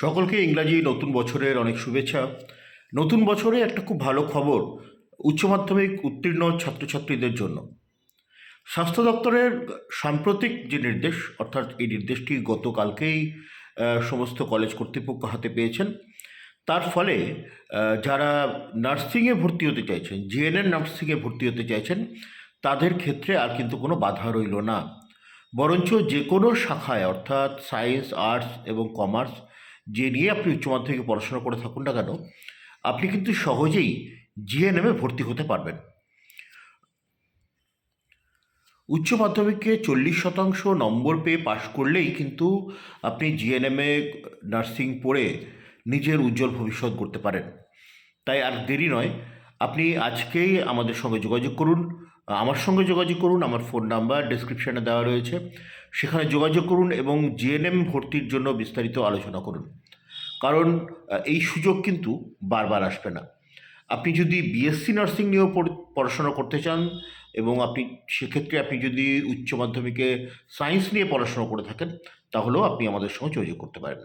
সকলকে ইংরাজি নতুন বছরের অনেক শুভেচ্ছা। নতুন বছরে একটা খুব ভালো খবর, উচ্চ মাধ্যমিক উত্তীর্ণ ছাত্রছাত্রীদের জন্য। স্বাস্থ্য দপ্তরের সাম্প্রতিক যে নির্দেশ, অর্থাৎ এই নির্দেশটি গতকালকেই সমস্ত কলেজ কর্তৃপক্ষ হাতে পেয়েছেন। তার ফলে যারা নার্সিংয়ে ভর্তি হতে চাইছেন জিএনএন নার্সিংয়ে ভর্তি হতে চাইছেন, তাদের ক্ষেত্রে আর কিন্তু কোনো বাধা রইল না। বরঞ্চ যে কোনো শাখায়, অর্থাৎ সায়েন্স, আর্টস এবং কমার্স যে নিয়ে আপনি উচ্চ মাধ্যমিকে পড়াশোনা করে থাকুন না কেন, আপনি কিন্তু সহজেই জিএনএমে ভর্তি হতে পারবেন। উচ্চ মাধ্যমিকে চল্লিশ শতাংশ নম্বর পেয়ে পাশ করলেই কিন্তু আপনি জিএনএমে নার্সিং পড়ে নিজের উজ্জ্বল ভবিষ্যৎ করতে পারেন। তাই আর দেরি নয়, আপনি আজকেই আমাদের সঙ্গে যোগাযোগ করুন। আমার সঙ্গে যোগাযোগ করুন, আমার ফোন নাম্বার ডেসক্রিপশানে দেওয়া রয়েছে। সেখানে যোগাযোগ করুন এবং জিএনএম ভর্তির জন্য বিস্তারিত আলোচনা করুন। কারণ এই সুযোগ কিন্তু বারবার আসবে না। আপনি যদি বিএসসি নার্সিং নিয়েও পড়াশোনা করতে চান এবং আপনি, সেক্ষেত্রে আপনি যদি উচ্চ মাধ্যমিকে সায়েন্স নিয়ে পড়াশোনা করে থাকেন, তাহলেও আপনি আমাদের সঙ্গে যোগাযোগ করতে পারেন।